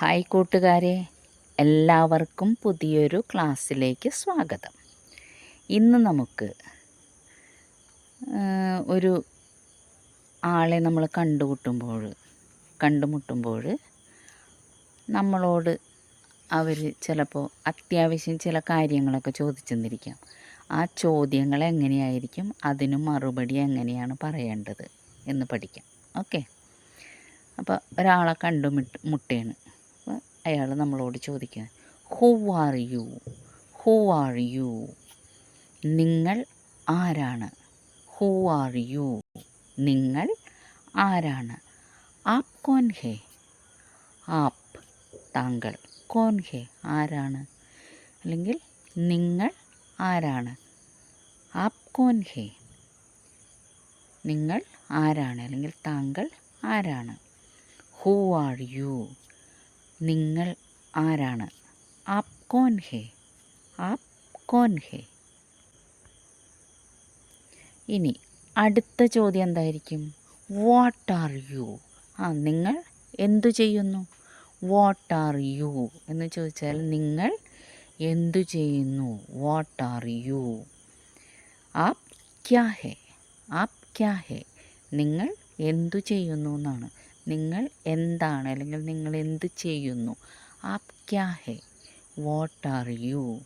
Hi കൂട്ടുകാരെ എല്ലാവർക്കും പുതിയൊരു ക്ലാസ്സിലേക്ക് സ്വാഗതം. ഇന്ന് നമുക്ക് ഒരു ആളെ നമ്മൾ കണ്ടുമുട്ടുമ്പോൾ കണ്ടുമുട്ടുമ്പോൾ നമ്മളോട് അവർ ചിലപ്പോൾ അത്യാവശ്യം ചില കാര്യങ്ങളൊക്കെ ചോദിച്ചെന്നിരിക്കാം. ആ ചോദ്യങ്ങൾ എങ്ങനെയായിരിക്കും? അതിന് മറുപടി എങ്ങനെയാണ് പറയേണ്ടത് എന്ന് പഠിക്കാം. ഓക്കെ? അപ്പോൾ ഒരാളെ കണ്ടുമുട്ട് മുട്ടയാണ് അയാൾ നമ്മളോട് ചോദിക്കുക who are you who are you നിങ്ങൾ ആരാണ്? ഹു ആർ യു നിങ്ങൾ ആരാണ്? ആപ് കോൻ ഹേ? ആപ് താങ്കൾ കോൻ ഹേ? ആരാണ്? അല്ലെങ്കിൽ നിങ്ങൾ ആരാണ്? ആപ് കോൻ ഹേ? നിങ്ങൾ ആരാണ്? അല്ലെങ്കിൽ താങ്കൾ ആരാണ്? ഹു ആർ യു നിങ്ങൾ ആരാണ്? ആപ് കോൻ ഹേ. ആപ് കോൻ ഹേ. ഇനി അടുത്ത ചോദ്യം എന്തായിരിക്കും? What are you? ആ നിങ്ങൾ എന്തു ചെയ്യുന്നു? വാട്ട് ആർ യു എന്ന് ചോദിച്ചാൽ നിങ്ങൾ എന്തു ചെയ്യുന്നു? What are you? ആപ് ക്യാ ഹേ. ആപ് ക്യാ ഹേ. നിങ്ങൾ എന്തു ചെയ്യുന്നു എന്നാണ്. നിങ്ങൾ എന്താണ് അല്ലെങ്കിൽ നിങ്ങൾ എന്ത് ചെയ്യുന്നു? ആപ് ക്യാ ഹേ? What are you?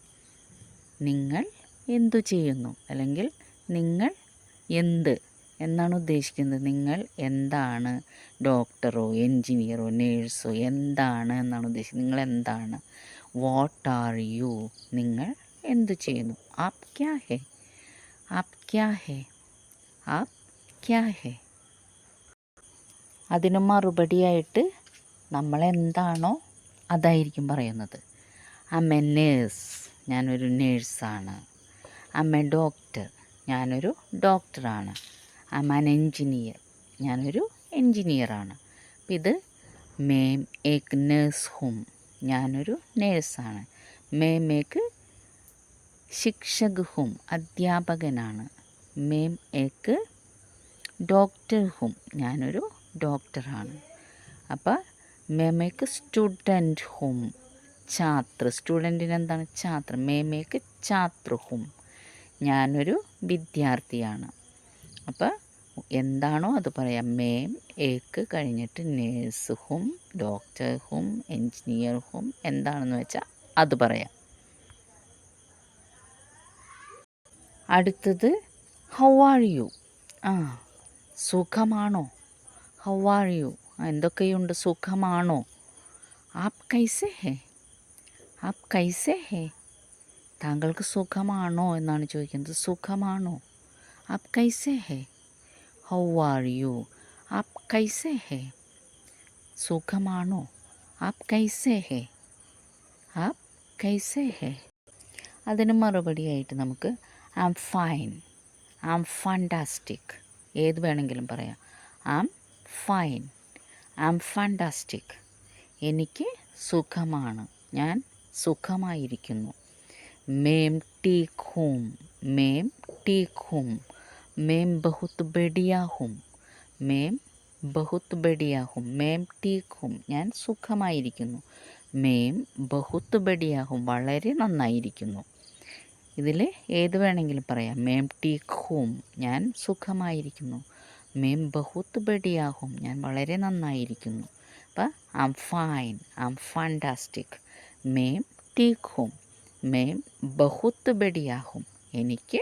നിങ്ങൾ എന്തു ചെയ്യുന്നു? അല്ലെങ്കിൽ നിങ്ങൾ എന്ത്? എന്നാണ് ഉദ്ദേശിക്കുന്നത്. നിങ്ങൾ എന്താണ്? ഡോക്ടറോ എൻജിനീയറോ നേഴ്സോ എന്താണ് എന്നാണ് ഉദ്ദേശിക്കുന്നത്. നിങ്ങൾ എന്താണ്? What are you? നിങ്ങൾ എന്തു ചെയ്യുന്നു? ആപ് ക്യാ ഹേ? ആപ് ക്യാ ഹേ? ആപ് ക്യാ ഹേ? അതിന് മറുപടിയായിട്ട് നമ്മളെന്താണോ അതായിരിക്കും പറയുന്നത്. അമ്മ നേഴ്സ് ഞാനൊരു നേഴ്സാണ് അമ്മ ഡോക്ടർ ഞാനൊരു ഡോക്ടറാണ് അമ്മ എൻജിനീയർ ഞാനൊരു എൻജിനീയറാണ് അപ്പം ഇത് മേം ഏക്ക് നേഴ്സ് ഹും ഞാനൊരു നേഴ്സാണ് മേം ഏക്ക് ശിക്ഷക് ഹും അധ്യാപകനാണ്. മേം ഏക്ക് ഡോക്ടർ ഹും ഞാനൊരു ഡോക്ടറാണ്. അപ്പോൾ മേമേക്ക് സ്റ്റുഡന്റ് ഹും ഛാത്ര സ്റ്റുഡന്റിന് എന്താണ് ഛാത്ര? മേമേക്ക് ഛാത്ര ഹും. ഞാനൊരു വിദ്യാർത്ഥിയാണ്. അപ്പോൾ എന്താണോ അത് പറയാം. മേം ഏക്ക് കഴിഞ്ഞിട്ട് നേഴ്സ് ഹും ഡോക്ടർ ഹും എൻജിനീയർ ഹും എന്താണെന്ന് വെച്ചാൽ അത് പറയാം. അടുത്തത് ഹൗ ആർ യു? ആ സുഖമാണോ? ഹൗ ആർ യു എന്തൊക്കെയുണ്ട്? സുഖമാണോ? ആപ് കൈസേ ഹേ? ആപ് കൈസേ ഹേ? താങ്കൾക്ക് സുഖമാണോ എന്നാണ് ചോദിക്കുന്നത്. സുഖമാണോ? ആപ് കൈസേ ഹേ? ഹൗ ആർ യു ആപ് കൈസേ ഹേ? സുഖമാണോ? ആപ് കൈസേ ഹേ? ആപ് കൈസേ ഹേ? അതിന് മറുപടിയായിട്ട് നമുക്ക് ആം ഫൈൻ ആം ഫണ്ടാസ്റ്റിക് ഏത് വേണമെങ്കിലും പറയാം. ആം ഫൈൻ. ആം ഫണ്ടാസ്റ്റിക് എനിക്ക് സുഖമാണ്. ഞാൻ സുഖമായിരിക്കുന്നു. മേം ടീക് ഹൂം മേം ടീക് ഹൂം മേം ബഹുത്ത് ബെഡിയാഹും മേം ബഹുത്ത് ബെഡിയാഹും മേം ടീക് ഹും ഞാൻ സുഖമായിരിക്കുന്നു. മേം ബഹുത്ത് ബെഡിയാഹും വളരെ നന്നായിരിക്കുന്നു. ഇതിൽ ഏത് വേണമെങ്കിലും പറയാം. മേം ടീക് ഹൂം ഞാൻ സുഖമായിരിക്കുന്നു. മേം ബഹുത്ത് ബഡിയാഹും ഞാൻ വളരെ നന്നായിരിക്കുന്നു. അപ്പം ആം ഫൈൻ ആം ഫാന്റാസ്റ്റിക് മേം ഹൂം മേം ബഹുത്ത് ബഡിയാഹും എനിക്ക്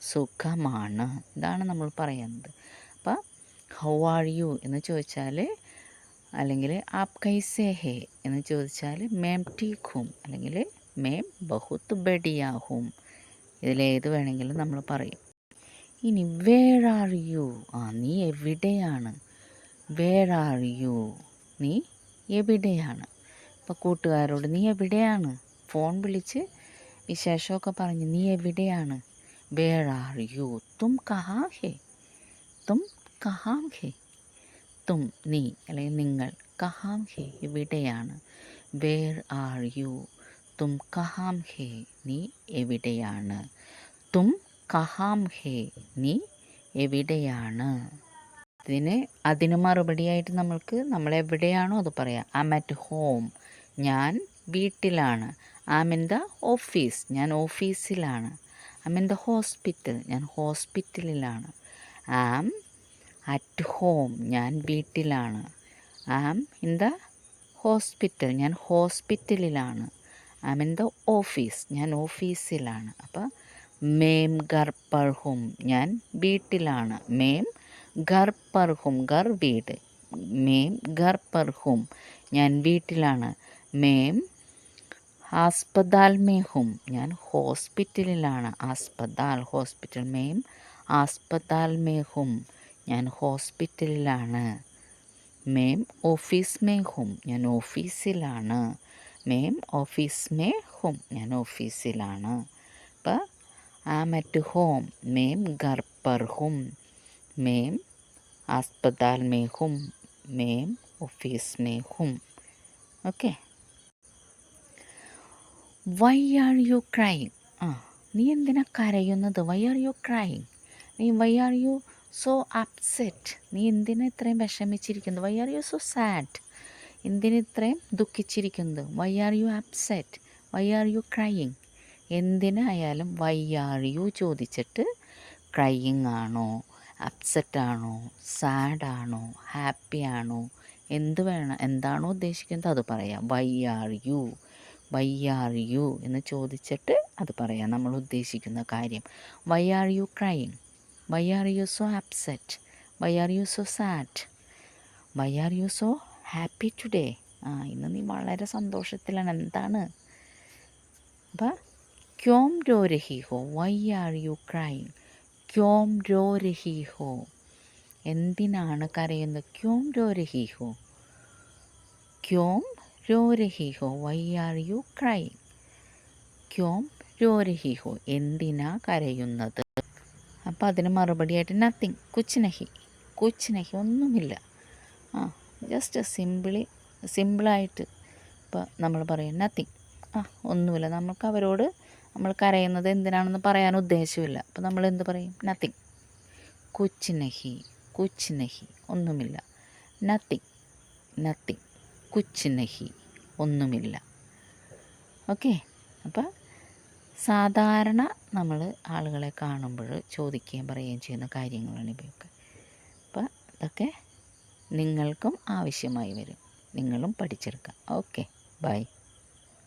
സുഖമാണ്. ഇതാണ് നമ്മൾ പറയുന്നത്. അപ്പം ഹൗ ആർ യു എന്ന് ചോദിച്ചാൽ അല്ലെങ്കിൽ ആപ് കൈസേ ഹേ? എന്ന് ചോദിച്ചാൽ മേം ഹും അല്ലെങ്കിൽ മേം ബഹുത്ത് ബഡിയാഹും ഇതിലേത് വേണമെങ്കിലും നമ്മൾ പറയും. ഇനി വേർ ആർ യു ആ നീ എവിടെയാണ്? വേർ ആർ യു നീ എവിടെയാണ്? ഇപ്പോൾ കൂട്ടുകാരോട് നീ എവിടെയാണ്? ഫോൺ വിളിച്ച് വിശേഷമൊക്കെ പറഞ്ഞ് നീ എവിടെയാണ്? വേർ ആർ യു തും കഹാ ഹേ തും കഹാം ഹേ തും നീ അല്ലെങ്കിൽ നിങ്ങൾ. കഹാം ഹേ എവിടെയാണ്? വേർ ആർ യു തും കഹാം ഹേ നീ എവിടെയാണ്? തും കഹാം ഹേ നീ എവിടെയാണ്? അതിന് അതിന് മറുപടിയായിട്ട് നമ്മൾക്ക് നമ്മൾ എവിടെയാണോ അത് പറയാം. ആം അറ്റ് ഹോം ഞാൻ വീട്ടിലാണ്. ആം ഇൻ ദ ഓഫീസ് ഞാൻ ഓഫീസിലാണ്. ആം ഇൻ ദ ഹോസ്പിറ്റൽ ഞാൻ ഹോസ്പിറ്റലിലാണ്. ആം അറ്റ് ഹോം ഞാൻ വീട്ടിലാണ്. ആം ഇൻ ദ ഹോസ്പിറ്റൽ ഞാൻ ഹോസ്പിറ്റലിലാണ്. ആം ഇൻ ദ ഓഫീസ് ഞാൻ ഓഫീസിലാണ്. അപ്പോൾ മേം ഗർ പർഹും. ഞാൻ വീട്ടിലാണ്. മേം ഗർ പർഹും ഗർ വീട്. മേം ഗർ പർഹും. ഞാൻ വീട്ടിലാണ്. മേം ആസ്പതാൽ മേഹും ഞാൻ ഹോസ്പിറ്റലിലാണ്. ആസ്പതാൽ ഹോസ്പിറ്റൽ. മേം ആസ്പതാൽ മേഹും ഞാൻ ഹോസ്പിറ്റലിലാണ്. മേം ഓഫീസ് മേഹും ഞാൻ ഓഫീസിലാണ്. മേം ഓഫീസ് മേഹും ഞാൻ ഓഫീസിലാണ്. ആം അറ്റ് ഹോം മേം ഗർ പർ ഹും മേം ആസ്പതാൽ മേ ഹും മേം ഓഫീസ് മേ ഹും okay. Why are you crying ആ നീ എന്തിനാ കരയുന്നത്? വൈ ആർ യു ക്രൈങ് നീ why are you so upset നീ എന്തിനാ ഇത്രയും വിഷമിച്ചിരിക്കുന്നത്? Why are you so sad എന്തിനിത്രയും ദുഃഖിച്ചിരിക്കുന്നത്? Why are you upset why are you crying എന്തിനായാലും why are you ചോദിച്ചിട്ട് ക്രൈയിങ് ആണോ അപ്സെറ്റ് ആണോ സാഡ് ആണോ ഹാപ്പി ആണോ എന്ത് വേണം എന്താണോ ഉദ്ദേശിക്കുന്നത് അത് പറയാം. ആർ യു എന്ന് ചോദിച്ചിട്ട് അത് പറയാം. നമ്മൾ ഉദ്ദേശിക്കുന്ന കാര്യം. Why are you crying why are you so upset why are you so sad why are you so happy today ആ ഇന്ന് നീ വളരെ സന്തോഷത്തിലാണ്. എന്താണ്? അപ്പം ക്യോം രോ രഹിഹോ വൈ ആർ യു ക്രൈങ് ക്യോം രോ രഹിഹോ എന്തിനാണ് കരയുന്നത്? ക്യോം രോ രഹിഹോ ക്യോം രോ രഹിഹോ വൈ ആർ യു ക്രൈങ് ക്യോം രോ രഹിഹോ എന്തിനാ കരയുന്നത്? അപ്പം അതിന് മറുപടിയായിട്ട് നത്തിങ് കുച്ച് നഹി കുച്ച് നഹി ഒന്നുമില്ല. ആ ജസ്റ്റ് സിമ്പിളി സിമ്പിളായിട്ട് ഇപ്പോൾ നമ്മൾ പറയും നത്തിങ് ആ ഒന്നുമില്ല. നമുക്ക് അവരോട് നമ്മൾ കരയുന്നത് എന്തിനാണെന്ന് പറയാൻ ഉദ്ദേശമില്ല. അപ്പോൾ നമ്മൾ എന്ത് പറയും? നത്തിങ് കുച്ച് നഹി കുച്ച് നഹി ഒന്നുമില്ല. നത്തിങ് നത്തിങ് കുച്ച് നഹി ഒന്നുമില്ല. ഓക്കെ അപ്പോൾ സാധാരണ നമ്മൾ ആളുകളെ കാണുമ്പോൾ ചോദിക്കുകയും പറയുകയും ചെയ്യുന്ന കാര്യങ്ങളാണ് ഇവയൊക്കെ. അപ്പോൾ അതൊക്കെ നിങ്ങൾക്കും ആവശ്യമായി വരും. നിങ്ങളും പഠിച്ചെടുക്കാം. Okay bye